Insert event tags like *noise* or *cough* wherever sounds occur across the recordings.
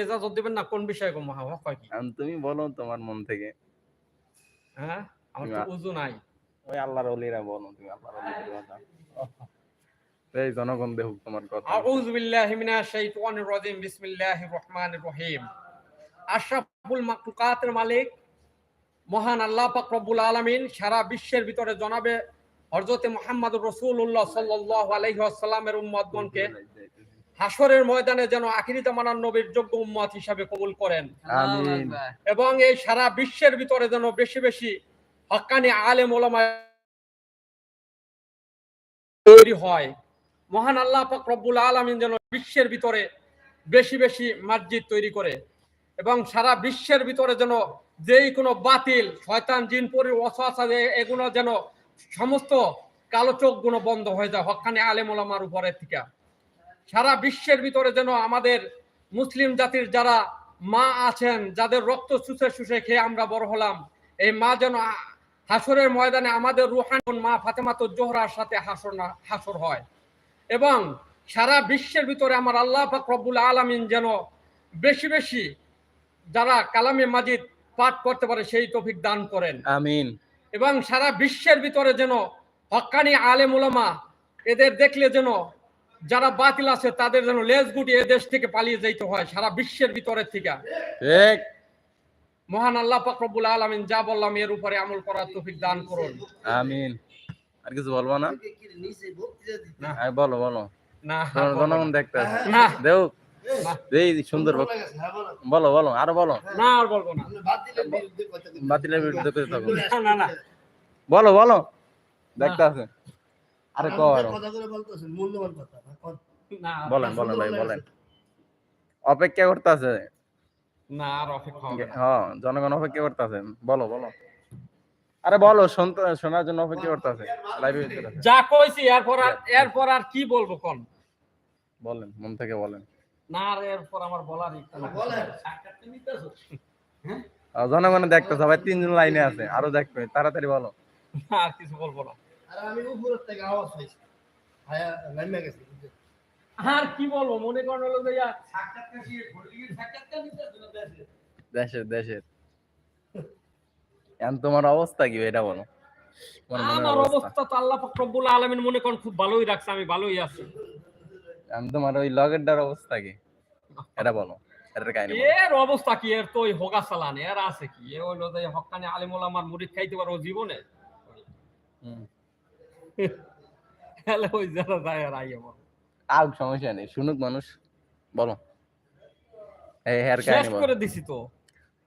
এজাজত দিবেন না কোন বিষয়ে হক হয়? কি? তুমি বলো তোমার মন থেকে। হ্যাঁ? আমার তো উজু নাই। ওই আল্লাহর অলিরা বলো তুমি আল্লাহর কথা। এই জনগণ দেখুক তোমার কথা। আউযু বিল্লাহি মিনাশ শাইতানির রাজিম বিসমিল্লাহির রহমানির রহিম। আশরাফুল মাকলুকাতের মালিক মহান আল্লাহ পাক রব্বুল আলামিন সারা বিশ্বের ভিতরে জনাবে হযরতে মুহাম্মদুর রাসূলুল্লাহ সাল্লাল্লাহু আলাইহি ওয়াসাল্লামের উম্মতগণকে। হাসরের ময়দানে যেন আখিরি জামানার নবীর যোগ্য উম্মত হিসাবে কবুল করেন। এবং এই সারা বিশ্বের ভিতরে যেন বেশি বেশি হক্কানি আলেম ওলামা তৈরি হয়। মহান আল্লাহ পাক রব্বুল আলামিন যেন বিশ্বের ভিতরে বেশি বেশি মসজিদ তৈরি করে এবং সারা বিশ্বের ভিতরে যেন যেই কোনো বাতিল শয়তান জিনপুরি ওয়াসওয়াসা যে- এগুলো যেন সমস্ত কালো চোখগুলো বন্ধ হয়ে যায় হক্কানি আলেম ওলামার উপরে থেকে। সারা বিশ্বের ভিতরে যেন আমাদের মুসলিম জাতির যারা মা আছেন যাদের রক্ত শুষে শুষে খেয়ে আমরা বড় হলাম এই মা যেন হাসরের ময়দানে আমাদের রুহান মা ফাতেমাত জোহরার সাথে হাসর না হাসর হয়। এবং সারা বিশ্বের ভিতরে আমার আল্লাহ পাক রব্বুল আলামিন যেন বেশি বেশি যারা কালামে মাজিদ পাঠ করতে পারে সেই তৌফিক দান করেন। আমিন। এবং সারা বিশ্বের ভিতরে যেন হক্কানি আলেম উলামা এদের দেখলে যেন যারা বাতিল আছে তাদের যেন লেজ গুটিয়ে এদেশ থেকে পালিয়ে যাইতে হয় সারা বিশ্বের ভিতরে থেকে। ঠিক। মহান আল্লাহ পাক রব্বুল আলামিন যা বললাম এর উপরে আমল করার তৌফিক দান করুন। আমিন। আর কিছু বলব না? না। আয় বলো বলো। না জনগণ দেখতে না। দেও। এই সুন্দর বলো। বলো আরও বলো। না আর বলব না। বাতিলের বিরুদ্ধে করে থাকো না না না। বলো বলো। দেখতে আছে আরে কো আরও মূল্যবান কথা না বলেন বলেন ভাই বলেন। অপেক্ষা করতে আছে না আর অপেক্ষা হবে হ্যাঁ জনগণ অপেক্ষা করতে আছে বলো বলো। আরে বলো শুনতে শোনার জন্য অপেক্ষা করতে আছে। লাইভে যা কইছি এরপর আর এরপর আর কি বলব কোন? বলেন মন থেকে বলেন। না আর এরপর আমার বলার ইচ্ছা নাই। বলেন। আর জনগণ দেখতে সবাই তিনজন লাইনে আছে আরও দেখবে। তাড়াতাড়ি বলো। আর কিছু বলব না। আর আমি উপরের থেকে আওয়াজ পাইছি হায়া নাইমা গেছে আর কি বলব মনে করেন হলো যে ইয়া, দেশের। দেশের এখন তোমার অবস্থা কি এটা বলো। আমার অবস্থা। তো আল্লাহ পাক রব্বুল আলামিন মনে করেন খুব ভালোই রাখছে আমি ভালোই আছি। এখন তোমার ওই লগেরটার অবস্থা কি? এটা বলো এর অবস্থা কি? এর তো ওই হোগা চালান এর আছে কি? এ হইল যে হক্কানি আলিমুল আমার মুরিদ খাইতে পারো জীবনে। হুম। তাহলে ওই যারা যায় আর আইয়ে বলো। সমস্যা নেই। শুনুক মানুষ বলো। এই হেয়ার কাহিনী করে দিছি তো।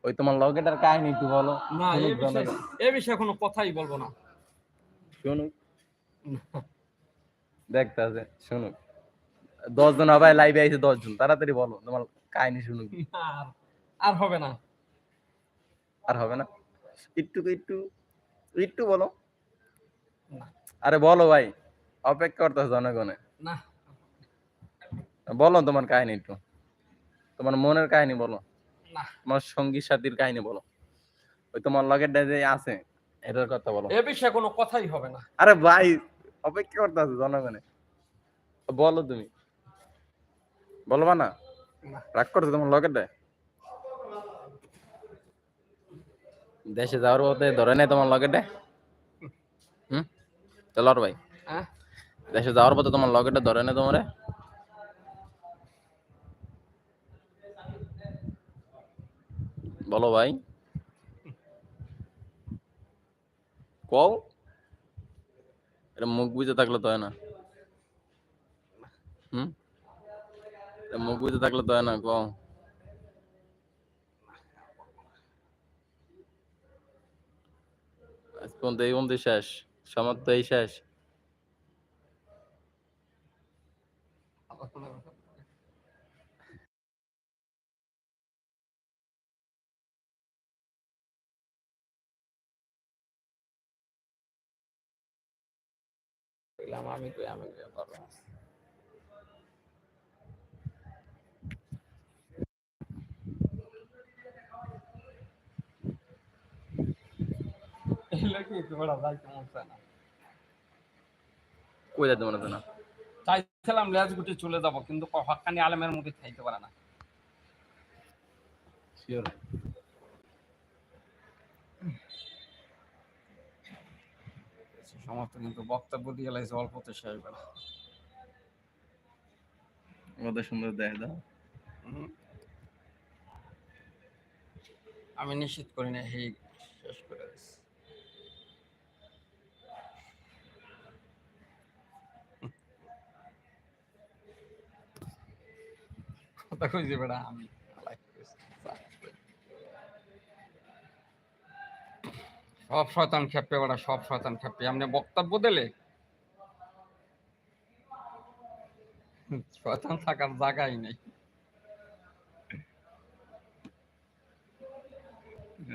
ওই তোমার লগেটার কাহিনী একটু বলো। না এ শুনুক বিষয়ে জনগণ। এ বিষয়ে কোনো কথাই বলব না। শুনুক। দেখতে আছে শুনুক। দশ জন আবার লাইভে আইছে দশ জন। তাড়াতাড়ি বলো তোমার কাহিনী শুনুক। আর আর হবে না। আর হবে না? একটু একটু একটু বলো। না। আরে বলো ভাই অপেক্ষা করতেছে জনগণে। না। বলো তোমার কাহিনী একটু। তোমার মনের কাহিনী বলো। তোমার সঙ্গী সাথীর কাহিনী বলো। ওই তোমার লগের যে আছে এটার কথা বলো। এ বিষয়ে কোনো কথাই হবে না। আরে ভাই অপেক্ষা করতে আছে জনগণে। বলো তুমি। বলবা না। রাগ করছ তোমার লগের দেশে যাওয়ার পথে ধরে নেই তোমার লগের হুম চলো আর ভাই। হ্যাঁ? দেশে যাওয়ার পথে তোমার লগেটটা ধরে নেই তোমারে। বলো ভাই। কও এটা মুখ বুঝে থাকলে তো হয় না। হুম? মুখ বুঝে থাকলে তো হয় না কও। আজ পর্যন্ত এই পর্যন্ত শেষ। সমাপ্ত এই শেষ। আমি তো আমি কই এগুলো কি তোমরা যাইতে মন চায় না কই যেতে মনে হচ্ছে না? চাইছিলাম লেজ গুটি চলে যাব কিন্তু হকানি আলমের মুখে খাইতে পারে না। শিওর সমস্ত কিন্তু বক্তব্য দিয়ে লাইছে অল্পতে শেষ বেলা কত সুন্দর দেয় দাও। আমি নিশ্চিত করি না এই শেষ করে দিচ্ছি কথা কইছে বেড়া আমি। সব শয়তান খেপে বেড়া সব শয়তান খেপে। আপনি বক্তব্য দিলে? শয়তান থাকার জায়গাই নেই।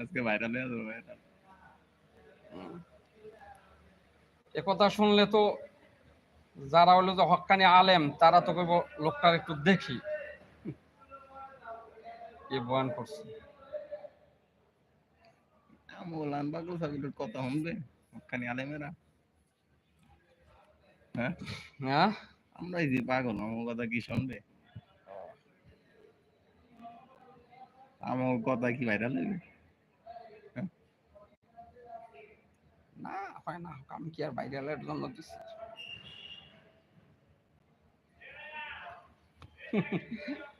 আজকে ভাইরাল হয়ে যাবে ভাইরাল এ কথা শুনলে তো যারা হলো যে হক্কানি আলেম তারা তো কইব লোকটার একটু দেখি। কি বয়ান করছে। আমলান পাগল ছাগলের কথা শুনবে ওখানে আলেমেরা। হ্যাঁ? হ্যাঁ আমরা এই যে পাগল আমার কথা কি শুনবে? আমার কথা কি ভাইরাল হবে না হয় না আমি কি আর ভাইরালের জন্য দিচ্ছি *laughs*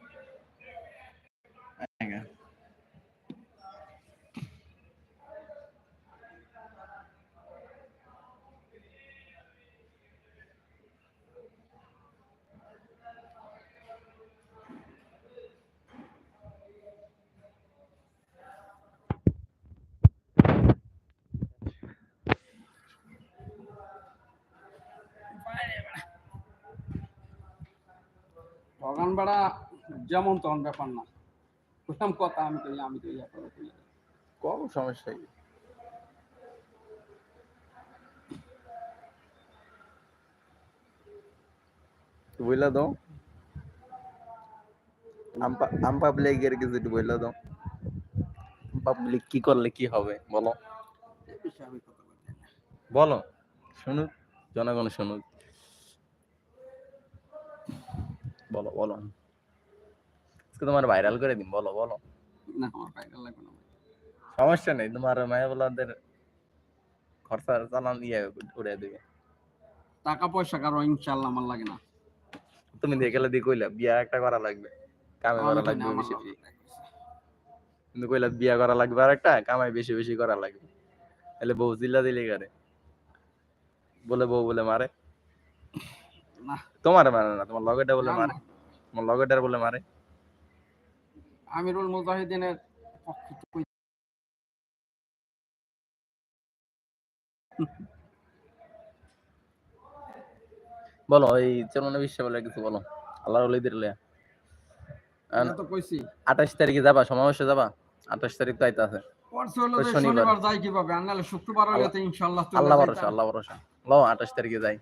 হ্যাঁ ভগবান বেড়া যেমন তখন ব্যাপার না বললাম কথা আমি কই আমি তো ইয়া করে কই কম সমস্যা কি? বইলা দাও আম পাবলিকের কিছু একটু বইলা দাও পাবলিক কি করলে কি হবে বলো। বলো। শুনুক জনগণ শুনুক। বলো বলো। আজকে তোমার ভাইরাল করে দিন বলো বলো। না আমার ভাইরাল লাগবে না সমস্যা নেই তোমার মায়া বলাদের খরচা চালান ইয়ে উড়ে দিবে। টাকা পয়সা কারও আমার লাগে না। তুমি দিয়ে গেলে দিয়ে কইলা বিয়া একটা করা লাগবে কামে করা লাগবে বেশি বেশি। কিন্তু কইলা বিয়া করা লাগবে আর একটা কামাই বেশি বেশি করা লাগবে। তাহলে বউ জিল্লা দিলে করে? বলে বউ বলে মারে। না। তোমার মারে না তোমার লগেটা বলে মারে। তোমার লগেটার বলে মারে। আমিরুল মুজাহিদিনের পক্ষে বলো ওই চলনে বিশ্ব বলে কিছু বলো। আল্লাহর ওলিদের লয়া তো কইছি। আঠাশ তারিখে যাবা সমাবেশে যাবা? আঠাশ তারিখ তো আইতে আছে পরশু হলো শনিবার। যাই কীভাবে? শুক্রবার হলে তো ইনশাআল্লাহ আল্লাহ। ভরসা আল্লাহ ভরসা। লও আঠাশ তারিখে যাই।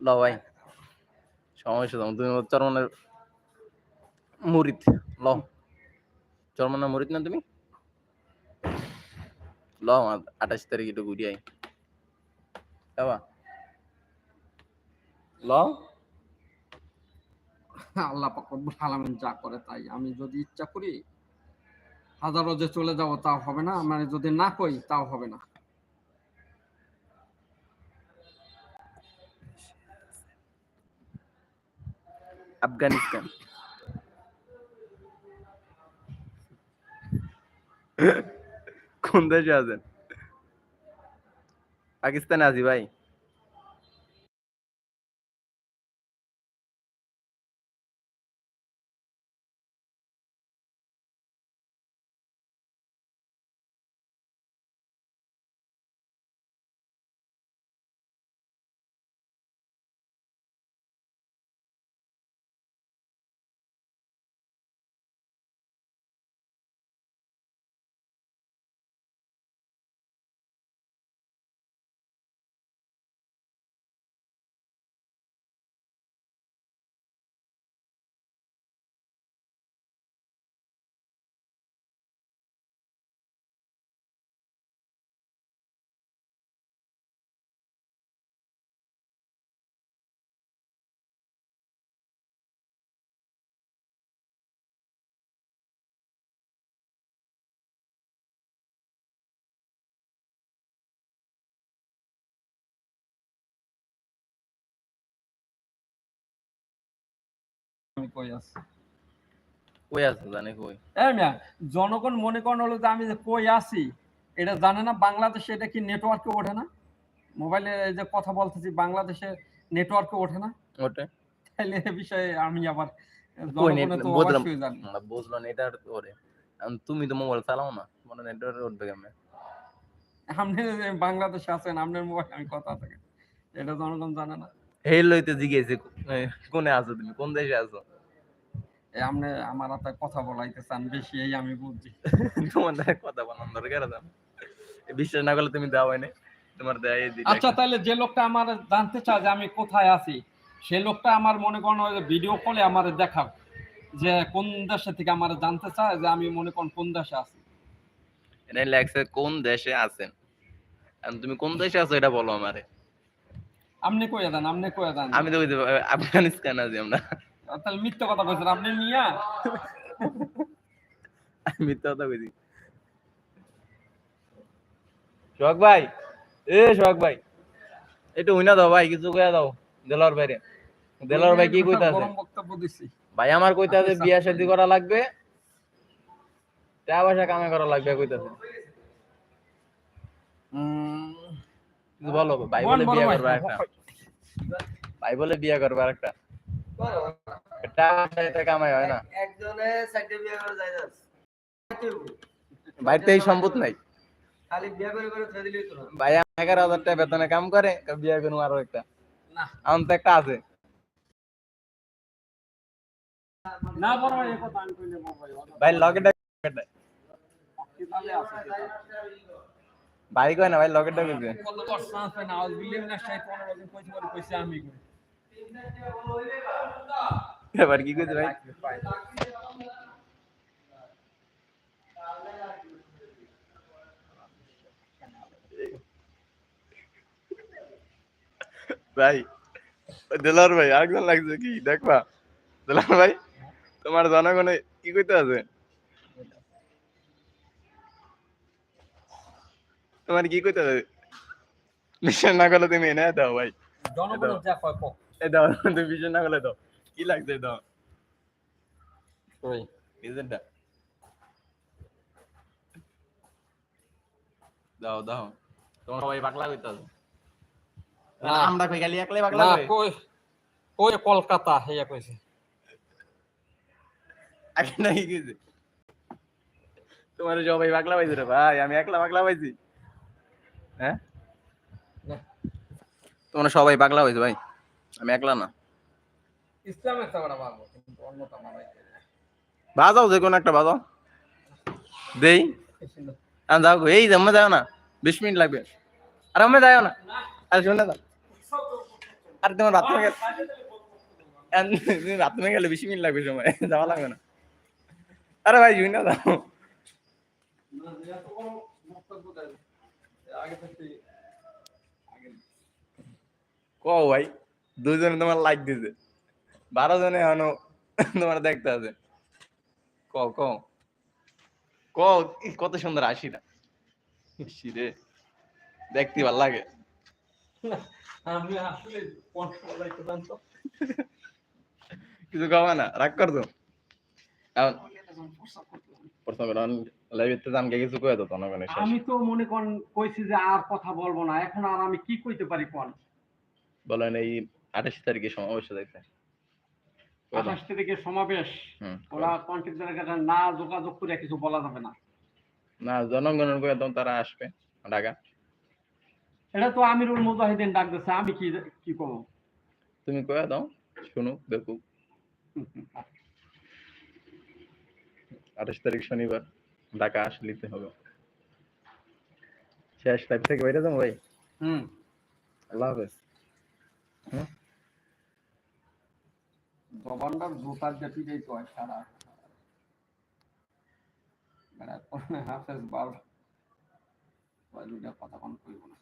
লও ভাই। সমস্যা দাও তুমি চরমনের মুরিদ লও চরমনের মুরিদ না তুমি? লও আঠাশ তারিখ একটু ঘুরি আই যাবা? লও আল্লাহ পাক রব্বুল আলামিন যা করে তাই। আমি যদি ইচ্ছা করি হাজারো যে চলে যাব তাও হবে না মানে যদি না কই তাও হবে না। আফগানিস্তান। কোন দেশে আছেন পাকিস্তানে আছি ভাই। আমি কই আছি? কই আছে জানি কই। জনগণ মনে করেন হলো যে আমি যে কই আছি এটা জানে না বাংলাদেশে এটা কি নেটওয়ার্কে ওঠে না? মোবাইলে যে কথা বলতেছি বাংলাদেশে নেটওয়ার্কে ওঠে না? ওটা তাইলে এ বিষয়ে আমি আবার বুঝলাম। এটা ওরে। তুমি তো মোবাইল চালাও না মনে নেটওয়ার্ক উঠবে কেমনে? আপনি বাংলাদেশে আছেন আপনার মোবাইল আমি কথা থাকে। এটা জনগণ জানে না। এই লইতে জিজ্ঞেসি কোনে আছো তুমি? কোন দেশে আছো? আপনি আমার হাতে কথা বলাইতে চান বেশি এই আমি বুঝছি *laughs* তোমার দ্বারা কথা বলার দরকার আছে বিশ্বাস না করলে তুমি দাও এনে তোমার দেয় আচ্ছা তাহলে যে লোকটা আমার জানতে চায় যে আমি কোথায় আছি সে লোকটা আমার মনে করেন ভিডিও কলে আমার দেখাও যে কোন দেশে থেকে আমার জানতে চায় যে আমি মনে করেন কোন দেশে আছি। এটা লেখছে কোন দেশে আছেন? তুমি কোন দেশে আছো এটা বলো আমারে। আপনি কইয়া দেন আপনি কইয়া দেন। আমি তো আফগানিস্তান আছি আমরা। তাহলে মিথ্যা কথা কইছেন আপনি মিথ্যা কথা কইছি। শোক ভাই এ শোক ভাই একটু উইনা দাও ভাই কিছু কইয়া দাও দেলার বাইরে। দেলার ভাই কি কইতাছে? গরম বক্তব্য দিছি। ভাই আমার কইতাছে বিয়া শাদি করা লাগবে টাকা পয়সা কামাই করা লাগবে কইতাছে। উম, কিছু বলো ভাই বলে বিয়া। করবে একটা। ভাই বলে বিয়া করবে একটা। কামাই হয় না। একজনে সাইডে বিয়ে করে যায় বাড়িতে এই সম্পদ নাই। খালি বিয়ে করে করে থৈ দিলেই তো ভাই এগারো হাজার টাকা বেতনে কাম করে কয় বিয়া আরও একটা। না। আমার তো একটা আছে। না বড় ভাই এই কথা আমি কইলে ভাই ভাই লকেটটা ভাই কয় না ভাই লকেটটা কইছে কত কষ্ট আছে না আজ বিলিয়ন না 15 দিন কইছে বলে কইছে আমি কই এবার কি কইছে ভাই ভাই ওই দেলার ভাই আরেকজন লাগছে কি দেখবা দেলার ভাই তোমার জনগণে কি কইতে আছে তোমার কি কইতে আছে বিশ্বাস না করলে তুমি এনে দাও ভাই জনগণের যা কয় কক এই দাও তুমি বিশ্বাস না করলে দাও কি লাগছে দাও দাও দাও। তোমার সবাই পাগলা কইতে আছে না। আমরা কই খালি একলাই পাগলা না কই? কই কই কলকাতা হেয়া কইছে। আগে নাকি কইছে? তোমার সবাই পাগলা পাইছে রে ভাই আমি একলা পাগলা পাইছি। হ্যাঁ। তোমরা সবাই পাগলা হয়েছে ভাই। আমি একলা না। ইসলামের চাওয়াটা পারব কিন্তু অন্যটা মারাই বাজাও যে কোনো একটা বাজাও। দেই। আর যাও গো, এই জমে যাও না। বিশ মিনিট লাগবে। আর আমি যাও না। আর শুনে দাও আর তোমার বাথরুমে গেলে বাথরুমে গেলে বিশ মিনিট লাগবে সময়। যাওয়া লাগবে না। আরে ভাই শুনে দাও আগে আগে ক ভাই। দুজনে তোমার লাইক দিছে। বারো জনে এখনও তোমার দেখতে আছে। ক ক ক কত সুন্দর ইসি রে। দেখতে ভালো লাগে। আমি আসলে কিছু খাওয়া না রাগ করতো এখন প্রশ্ন করো লাইভেতে কিছু কয়ে জনগণের আমি তো মনে করেন কইছি যে আর কথা বলব না। এখন আর আমি কি কইতে পারি কোন? বলেন এই আঠাশ তারিখে সমাবেশ দাও। আঠাশ তারিখে সমাবেশ। ওরা কন্ট্রাক্টরের কাছে না যোগাযোগ করে কিছু বলা যাবে না। না জনগণের তারা আসবে ঢাকা। এটা তো আমিরুল মুজাহিদিন ডাক দিচ্ছে আমি কি কি করব? তুমি কয়ে দাও শুনুক দেখুক আঠাশ তারিখ শনিবার ঢাকা আসলিতে হবে। শেষ লাইফ থেকে বাইরে যাব ভাই? হুম। আল্লাহ হাফেজ। জবানটার জোতার যে পিটাই তো হয় সারা মানে হাফেজ দুইটা কথা কোন কইব না।